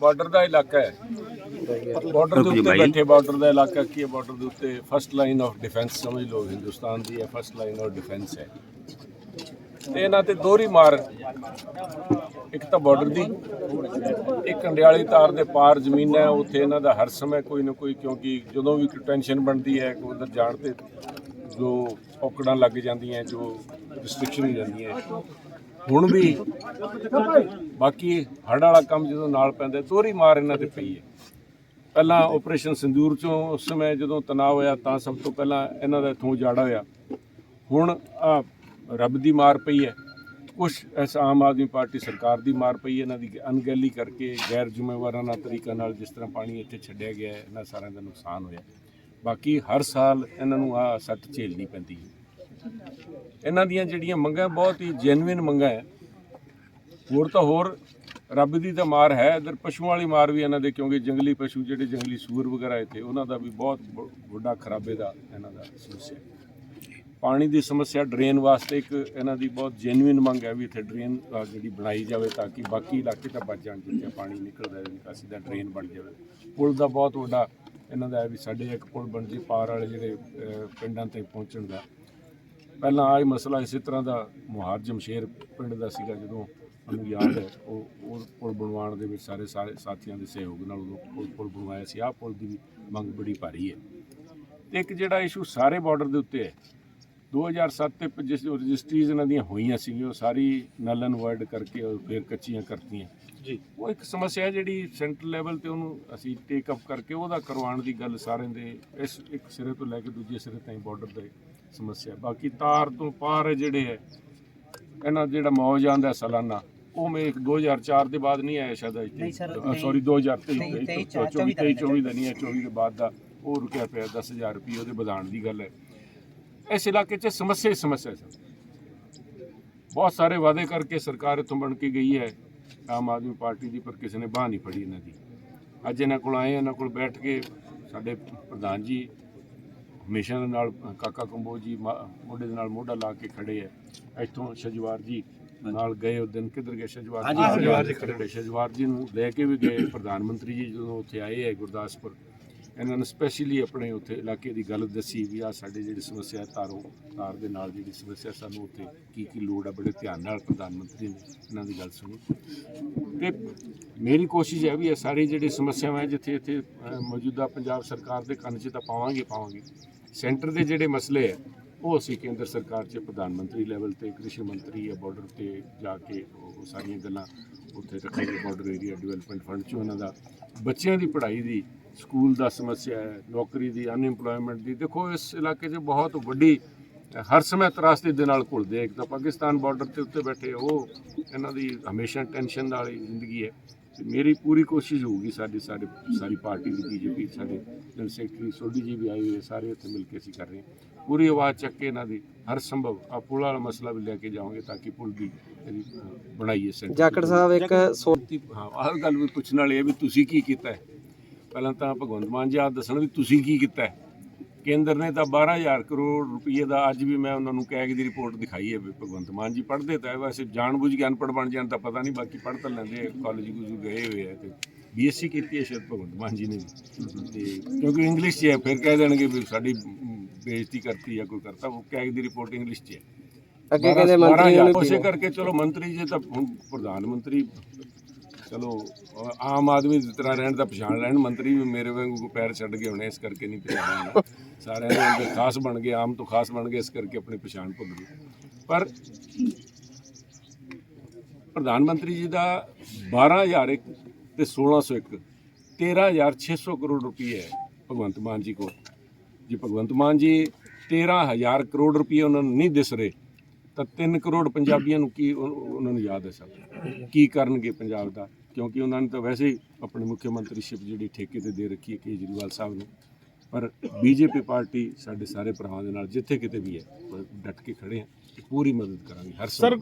Border ਦਾ ਇਲਾਕਾ ਹੈ। Border ਦੇ ਉੱਤੇ ਬੈਠੇ ਬਾਰਡਰ ਦਾ ਇਲਾਕਾ ਕੀ ਹੈ? ਬਾਰਡਰ ਦੇ ਉੱਤੇ ਫਸਟ ਲਾਈਨ ਆਫ ਡਿਫੈਂਸ ਸਮਝ ਲਓ ਹਿੰਦੁਸਤਾਨ ਦੀ ਹੈ ਫਸਟ ਲਾਈਨ ਆਫ ਡਿਫੈਂਸ ਹੈ। ਤੇ ਇਹਨਾਂ ਤੇ ਦੋਹਰੀ ਮਾਰ। ਇੱਕ ਤਾਂ ਬਾਰਡਰ ਦੀ ਇੱਕ ਕੰਡਿਆਲੀ ਤਾਰ ਦੇ ਪਾਰ ਜ਼ਮੀਨ ਹੈ ਉੱਥੇ ਇਹਨਾਂ ਦਾ ਹਰ ਸਮੇਂ ਕੋਈ ਨਾ ਕੋਈ ਕਿਉਂਕਿ ਜਦੋਂ ਵੀ ਕੋਈ ਟੈਨਸ਼ਨ ਬਣਦੀ ਹੈ ਕਿ ਉਧਰ ਜਾਣ ਤੇ ਜੋ ਔਕੜਾਂ ਲੱਗ ਜਾਂਦੀਆਂ ਜੋ ਰਿਸਟ੍ਰਿਕਸ਼ਨ ਹੋ ਜਾਂਦੀਆਂ। ਹੁਣ ਵੀ ਬਾਕੀ ਹੜ੍ਹ ਵਾਲਾ ਕੰਮ ਜਦੋਂ ਨਾਲ ਪੈਂਦਾ ਦੋਹਰੀ ਮਾਰ ਇਹਨਾਂ ਤੇ ਪਈ ਹੈ। ਪਹਿਲਾਂ ਆਪਰੇਸ਼ਨ ਸਿੰਦੂਰ ਚੋਂ ਉਸ ਸਮੇਂ ਜਦੋਂ ਤਣਾਅ ਹੋਇਆ, ਤਾਂ ਸਭ ਤੋਂ ਪਹਿਲਾਂ ਇਹਨਾਂ ਦਾ ਇਥੋਂ ਉਜਾੜਾ ਹੋਇਆ। ਹੁਣ ਆ ਰੱਬ ਦੀ ਮਾਰ ਪਈ ਹੈ। ਕੁਝ ਇਸ ਆਮ ਆਦਮੀ ਪਾਰਟੀ ਸਰਕਾਰ ਦੀ ਮਾਰ ਪਈ ਹੈ, ਇਹਨਾਂ ਦੀ ਅਣਗਹਿਲੀ ਕਰਕੇ ਗੈਰ ਜ਼ਿੰਮੇਵਾਰਾਨਾ ਤਰੀਕਾ ਨਾਲ ਜਿਸ ਤਰ੍ਹਾਂ ਪਾਣੀ ਇੱਥੇ ਛੱਡਿਆ ਗਿਆ ਹੈ, ਇਹਨਾਂ ਸਾਰਿਆਂ ਦਾ ਨੁਕਸਾਨ ਹੋਇਆ। ਬਾਕੀ ਹਰ ਸਾਲ ਇਹਨਾਂ ਨੂੰ ਆ ਸੱਟ ਝੇਲਣੀ ਪੈਂਦੀ ਹੈ। ਇਹਨਾਂ ਦੀਆਂ ਜਿਹੜੀਆਂ ਮੰਗਾਂ, ਬਹੁਤ ਹੀ ਜੈਨੂਇਨ ਮੰਗਾਂ ਹੈ। ਹੋਰ ਤਾਂ ਹੋਰ, ਰੱਬ ਦੀ ਤਾਂ ਮਾਰ ਹੈ, ਇਧਰ ਪਸ਼ੂਆਂ ਵਾਲੀ ਮਾਰ ਵੀ ਇਹਨਾਂ ਦੇ, ਕਿਉਂਕਿ ਜੰਗਲੀ ਪਸ਼ੂ ਜਿਹੜੇ ਜੰਗਲੀ ਸੂਰ ਵਗੈਰਾ ਇੱਥੇ, ਉਹਨਾਂ ਦਾ ਵੀ ਬਹੁਤ ਵੱਡਾ ਖਰਾਬੇ ਦਾ ਇਹਨਾਂ ਦਾ ਸਮੱਸਿਆ ਪਾਣੀ ਦੀ ਸਮੱਸਿਆ ਡਰੇਨ ਵਾਸਤੇ ਇੱਕ ਇਹਨਾਂ ਦੀ ਬਹੁਤ ਜੈਨੂਇਨ ਮੰਗ ਹੈ ਵੀ ਇੱਥੇ ਡਰੇਨ ਜਿਹੜੀ ਬਣਾਈ ਜਾਵੇ ਤਾਂ ਕਿ ਬਾਕੀ ਇਲਾਕੇ ਤਾਂ ਬਚ ਜਾਣ, ਜਿੱਥੇ ਪਾਣੀ ਨਿਕਲਦਾ ਹੈ ਨਿਕਾਸੀ ਦਾ ਡਰੇਨ ਬਣ ਜਾਵੇ। ਪੁਲ ਦਾ ਬਹੁਤ ਵੱਡਾ ਇਹਨਾਂ ਦਾ ਹੈ ਵੀ ਸਾਡੇ ਇੱਕ ਪੁਲ ਬਣ ਜੇ, ਪਾਰ ਵਾਲੇ ਜਿਹੜੇ ਪਿੰਡਾਂ ਤੇ ਪਹੁੰਚਣ ਦਾ। ਪਹਿਲਾਂ ਆਹ ਮਸਲਾ ਇਸੇ ਤਰ੍ਹਾਂ ਦਾ ਮੁਹਾਰ ਜਮਸ਼ੇਰ ਪਿੰਡ ਦਾ ਸੀਗਾ ਜਦੋਂ ਮੈਨੂੰ ਯਾਦ ਹੈ ਉਹ ਉਹ ਪੁਲ ਬਣਵਾਉਣ ਦੇ ਵਿੱਚ ਸਾਰੇ ਸਾਰੇ ਸਾਥੀਆਂ ਦੇ ਸਹਿਯੋਗ ਨਾਲ ਉਹ ਪੁਲ- ਪੁਲ ਬਣਵਾਇਆ ਸੀ। ਆਹ ਪੁਲ ਦੀ ਵੀ ਮੰਗ ਬੜੀ ਭਾਰੀ ਹੈ। ਤੇ ਇੱਕ ਜਿਹੜਾ ਇਸ਼ੂ ਸਾਰੇ ਬਾਰਡਰ ਦੇ ਉੱਤੇ ਹੈ 2007 ਤੇ ਜਿਸ ਰਜਿਸਟਰੀਜ਼ ਇਹਨਾਂ ਦੀਆਂ ਹੋਈਆਂ ਸੀਗੀਆਂ ਉਹ ਸਾਰੀ ਨਲ ਅਨਵਰਡ ਕਰਕੇ ਉਹ ਫਿਰ ਕੱਚੀਆਂ ਕਰਤੀਆਂ। ਜੀ। ਉਹ ਇੱਕ ਸਮੱਸਿਆ ਹੈ ਜਿਹੜੀ ਸੈਂਟਰ ਲੈਵਲ ਤੇ ਉਹਨੂੰ ਅਸੀਂ ਟੇਕ ਅਪ ਕਰਕੇ ਉਹਦਾ ਕਰਵਾਉਣ ਦੀ ਗੱਲ ਸਾਰਿਆਂ ਦੇ ਇਸ ਇੱਕ ਸਿਰੇ ਤੋਂ ਲੈ ਕੇ ਦੂਜੇ ਸਿਰੇ ਤਾਈਂ ਬਾਰਡਰ ਦੇ ਸਮੱਸਿਆ। ਬਾਕੀ ਤਾਰ ਤੋਂ ਪਾਰ ਜਿਹੜੇ ਹੈ ਇਹਨਾਂ ਜਿਹੜਾ ਮੌਜ ਆਂਦਾ ਸਾਲਾਨਾ ਉਹ ਮੇ 2004 ਦੇ ਬਾਅਦ ਨਹੀਂ ਆਇਆ ਸ਼ਾਇਦ ਨਹੀਂ ਸਰ, ਸੌਰੀ 2023 ਤੇਈ- ਤੇਈ, 24 ਚੌਵੀ ਦਾ 24 ਦਾ ਨਹੀਂ ਹੈ 24 ਦੇ ਬਾਅਦ ਦਾ ਉਹ ਰੁਕਿਆ ਪਿਆ 10000 ਰੁਪਏ ਉਹਦੇ ਵਧਾਉਣ ਦੀ ਗੱਲ ਹੈ। ਇਸ ਇਲਾਕੇ 'ਚ ਸਮੱਸਿਆ ਹੀ ਸਮੱਸਿਆ ਹੈ ਸਰ। ਬਹੁਤ ਸਾਰੇ ਵਾਅਦੇ ਕਰਕੇ ਸਰਕਾਰ ਇੱਥੋਂ ਬਣ ਕੇ ਗਈ ਹੈ। ਆਮ ਆਦਮੀ ਪਾਰਟੀ ਦੀ ਪਰ ਕਿਸੇ ਨੇ ਬਾਹ ਨਹੀਂ ਫੜੀ ਇਹਨਾਂ ਦੀ। ਅੱਜ ਇਹਨਾਂ ਕੋਲ ਆਏ ਇਹਨਾਂ ਕੋਲ ਬੈਠ ਕੇ ਸਾਡੇ ਪ੍ਰਧਾਨ ਜੀ ਹਮੇਸ਼ਾ ਦੇ ਨਾਲ ਕਾਕਾ ਕੰਬੋਜ ਜੀ ਮਾ- ਮੋਢੇ ਦੇ ਨਾਲ ਮੋਢਾ ਲਾ ਕੇ ਖੜੇ ਹੈ। ਇੱਥੋਂ ਸ਼ਜਵਾਰ ਜੀ ਨਾਲ ਗਏ ਉਹ ਦਿਨ ਕਿੱਧਰ ਗਏ? ਸ਼ਜਵਾਰ ਜੀ ਸ਼ਜਵਾਰ ਜੀ ਨੂੰ ਲੈ ਕੇ ਵੀ ਗਏ ਪ੍ਰਧਾਨ ਮੰਤਰੀ ਜੀ ਜਦੋਂ ਉੱਥੇ ਆਏ ਹੈ ਗੁਰਦਾਸਪੁਰ। ਇਹਨਾਂ ਨੇ ਸਪੈਸ਼ਲੀ ਆਪਣੇ ਉੱਥੇ ਇਲਾਕੇ ਦੀ ਗੱਲ ਦੱਸੀ ਵੀ ਆ ਸਾਡੇ ਜਿਹੜੀ ਸਮੱਸਿਆ ਤਾਰੋਂ ਤਾਰ ਦੇ ਨਾਲ ਜਿਹੜੀ ਸਮੱਸਿਆ ਸਾਨੂੰ ਉੱਥੇ ਕੀ ਕੀ ਲੋੜ ਆ ਬੜੇ ਧਿਆਨ ਨਾਲ ਪ੍ਰਧਾਨ ਮੰਤਰੀ ਨੇ ਇਹਨਾਂ ਦੀ ਗੱਲ ਸੁਣੀ। ਤੇ ਮੇਰੀ ਕੋਸ਼ਿਸ਼ ਹੈ ਵੀ ਇਹ ਸਾਰੀ ਜਿਹੜੀ ਸਮੱਸਿਆਵਾਂ ਹੈ ਜਿੱਥੇ ਇੱਥੇ ਮੌਜੂਦਾ ਪੰਜਾਬ ਸਰਕਾਰ ਦੇ ਕੰਨ 'ਚ ਤਾਂ ਪਾਵਾਂਗੇ ਪਾਵਾਂਗੇ। ਸੈਂਟਰ ਦੇ ਜਿਹੜੇ ਮਸਲੇ ਹੈ ਉਹ ਅਸੀਂ ਕੇਂਦਰ ਸਰਕਾਰ 'ਚ ਪ੍ਰਧਾਨ ਮੰਤਰੀ ਲੈਵਲ ਤੇ, ਕ੍ਰਿਸ਼ੀ ਮੰਤਰੀ ਜਾਂ ਬਾਰਡਰ ਤੇ ਜਾ ਕੇ ਉਹ ਸਾਰੀਆਂ ਗੱਲਾਂ ਉੱਥੇ ਰੱਖਾਂਗੇ ਬਾਰਡਰ ਏਰੀਆ ਡਿਵੈਲਪਮੈਂਟ ਫੰਡ 'ਚ ਉਹਨਾਂ ਦਾ। ਬੱਚਿਆਂ ਦੀ ਪੜ੍ਹਾਈ ਦੀ, ਸਕੂਲ ਦਾ ਸਮੱਸਿਆ ਹੈ, ਨੌਕਰੀ ਦੀ ਅਨਇੰਪਲੋਇਮੈਂਟ ਦੀ। ਦੇਖੋ, ਇਸ ਇਲਾਕੇ 'ਚ ਬਹੁਤ ਵੱਡੀ, ਹਰ ਸਮੇਂ ਤਰਾਸਦੀ ਦੇ ਨਾਲ ਘੁਲਦੇ ਆ। ਇੱਕ ਤਾਂ ਪਾਕਿਸਤਾਨ ਬਾਰਡਰ ਤੇ ਉੱਤੇ ਬੈਠੇ, ਉਹ ਇਹਨਾਂ ਦੀ ਹਮੇਸ਼ਾ ਟੈਨਸ਼ਨ ਵਾਲੀ ਜ਼ਿੰਦਗੀ ਹੈ। ਤੇ ਮੇਰੀ ਪੂਰੀ ਕੋਸ਼ਿਸ਼ ਹੋਊਗੀ, ਸਾਡੀ ਸਾਡੇ ਸਾਰੀ ਪਾਰਟੀ ਦੀ ਬੀਜੇਪੀ, ਸਾਡੇ ਜਨਰਲ ਸੈਕਟਰੀ ਸੋਢੀ ਜੀ ਵੀ ਆਏ ਹੋਏ ਸਾਰੇ ਉੱਥੇ ਮਿਲ ਕੇ ਅਸੀਂ ਕਰ ਰਹੇ ਹਾਂ। ਪੂਰੀ ਆਵਾਜ਼ ਚੱਕ ਕੇ ਇਹਨਾਂ ਦੀ ਹਰ ਸੰਭਵ। ਆ ਪੁਲ ਵਾਲਾ ਮਸਲਾ ਵੀ ਲੈ ਕੇ ਜਾਵਾਂਗੇ ਤਾਂ ਕਿ ਪੁਲ ਦੀ ਬਣਾਈਏ ਸੈਂਟਰ ਜਾਖੜ ਸਾਹਿਬ ਇੱਕ ਸੋ ਦੀ- ਹਾਂ ਆਹ ਗੱਲ ਵੀ ਪੁੱਛਣ ਵਾਲੀ ਹੈ ਵੀ ਤੁਸੀਂ ਕੀ ਕੀਤਾ ਹੈ? ਪਹਿਲਾਂ ਤਾਂ ਭਗਵੰਤ ਮਾਨ ਜੀ ਆਪ ਦੱਸਣ ਵੀ ਤੁਸੀਂ ਕੀ ਕੀਤਾ ਹੈ? ਕੇਂਦਰ ਨੇ ਤਾਂ 12000 ਕਰੋੜ ਰੁਪਏ ਦਾ ਅੱਜ ਵੀ ਮੈਂ ਉਹਨਾਂ ਨੂੰ ਕੈਗ ਦੀ ਰਿਪੋਰਟ ਦਿਖਾਈ ਹੈ ਵੀ ਭਗਵੰਤ ਮਾਨ ਜੀ ਪੜ੍ਹਦੇ ਤਾਂ ਵੈਸੇ ਜਾਣਬੁੱਝ ਕੇ ਅਨਪੜ੍ਹ ਬਣ ਜਾਣ ਤਾਂ ਪਤਾ ਨਹੀਂ ਬਾਕੀ ਪੜ੍ਹ ਤਾਂ ਲੈਂਦੇ ਕਾਲਜ ਗੁਜੂ ਗਏ ਹੋਏ ਆ ਤੇ ਬੀਐਸਸੀ ਕੀਤੀ ਹੈ ਸ਼ਾਇਦ ਭਗਵੰਤ ਮਾਨ ਜੀ ਨੇ। ਤੇ ਕਿਉਂਕਿ ਇੰਗਲਿਸ਼ 'ਚ ਹੈ ਫਿਰ ਕਹਿ ਦੇਣਗੇ ਵੀ ਸਾਡੀ ਬੇਇੱਜ਼ਤੀ ਕਰਤੀ ਜਾਂ ਕੋਈ ਕਰਤਾ ਉਹ ਕੈਗ ਦੀ ਰਿਪੋਰਟ ਇੰਗਲਿਸ਼ 'ਚ ਹੈ ਅੱਗੇ ਕਹਿੰਦੇ ਮੰਤਰੀ। ਨੂੰ ਉਸੇ ਕਰਕੇ ਚਲੋ ਮੰਤਰੀ ਜੀ ਤਾਂ ਹੁਣ ਪ੍ਰਧਾਨ ਮੰਤਰੀ ਚਲੋ ਆਮ ਆਦਮੀ ਦੀ ਤਰ੍ਹਾਂ ਰਹਿਣ ਦਾ ਪਛਾਣ ਲੈਣ ਮੰਤਰੀ ਵੀ ਮੇਰੇ ਵਾਂਗੂ ਪੈਰ ਛੱਡ ਕੇ ਹੋਣੇ ਇਸ ਕਰਕੇ ਨਹੀਂ ਪਛਾਣਿਆ ਸਾਰਿਆਂ ਦੇ ਅੰਦਰ ਖਾਸ ਬਣ ਗਏ ਆਮ ਤੋਂ ਖਾਸ ਬਣ ਗਏ ਇਸ ਕਰਕੇ ਆਪਣੀ ਪਛਾਣ ਭੁੱਲ ਗਏ। ਪਰ ਪ੍ਰਧਾਨ ਮੰਤਰੀ ਜੀ ਦਾ 12001 ਤੇ 1601 13600 ਕਰੋੜ ਰੁਪਏ ਹੈ ਭਗਵੰਤ ਮਾਨ ਜੀ ਕੋਲ। ਜੀ ਭਗਵੰਤ ਮਾਨ ਜੀ 13000 ਕਰੋੜ ਰੁਪਏ ਉਹਨਾਂ ਨੂੰ ਨਹੀਂ ਦਿਸ ਰਹੇ। ਤਾਂ 3 ਕਰੋੜ ਪੰਜਾਬੀਆਂ ਨੂੰ ਕੀ ਉਹਨਾਂ ਨੂੰ ਯਾਦ ਹੈ ਸਭ ਕੀ ਕਰਨਗੇ ਪੰਜਾਬ ਦਾ? ਕਿਉਂਕਿ ਉਹਨਾਂ ਨੇ ਤਾਂ ਵੈਸੇ ਹੀ ਆਪਣੀ ਮੁੱਖ ਮੰਤਰੀਸ਼ਿਪ ਜਿਹੜੀ ਠੇਕੇ ਤੇ ਦੇ ਰੱਖੀ ਹੈ ਕੇਜਰੀਵਾਲ ਸਾਹਿਬ ਨੂੰ। ਪਰ ਬੀਜੇਪੀ ਪਾਰਟੀ ਸਾਡੇ ਸਾਰੇ ਭਰਾਵਾਂ ਦੇ ਨਾਲ ਜਿੱਥੇ ਕਿਤੇ ਵੀ ਹੈ ਡਟ ਕੇ ਖੜੇ ਆ ਪੂਰੀ ਮਦਦ ਕਰਾਂਗੇ, ਹਰ ਸਰ